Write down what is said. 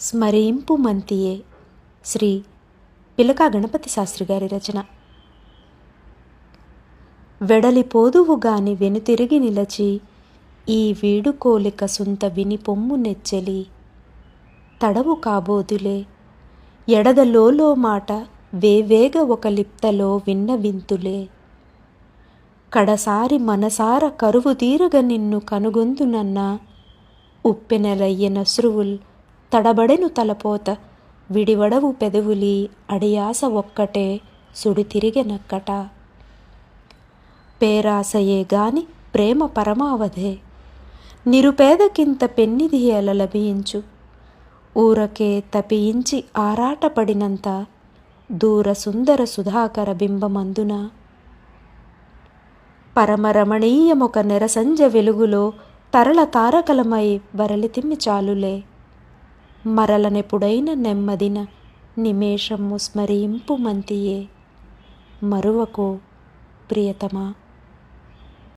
స్మరింపు మంతియే శ్రీ పిలకా గణపతి శాస్త్రి గారి రచన. వెడలిపోదువుగాని వెనుతిరిగి నిలచి ఈ వీడుకోలిక సుంత విని పొమ్ము నెచ్చెలి. తడవు కాబోదులే. ఎడదలోలో మాట వేవేగ ఒక లిప్తలో విన్న వింతులే. కడసారి మనసార కరువు తీరగ నిన్ను కనుగొందునన్న. ఉప్పెనలయ్య నశ్రువుల్ తడబడెను తలపోత. విడివడవు పెదవులి అడియాస ఒక్కటే సుడి తిరిగెనక్కట పేరాసయే గాని ప్రేమ పరమావధే. నిరుపేదకింత పెన్నిది ఎల లభించు. ఊరకే తపించి ఆరాటపడినంత దూర సుందర సుధాకర బింబమందున. పరమరమణీయమొక నెరసంజ వెలుగులో తరల తారకలమై వరలితిమ్మి చాలులే. మరలనెప్పుడైన నెమ్మదిన నిమేషము స్మరింపు మంతియే మరువకు ప్రియతమా.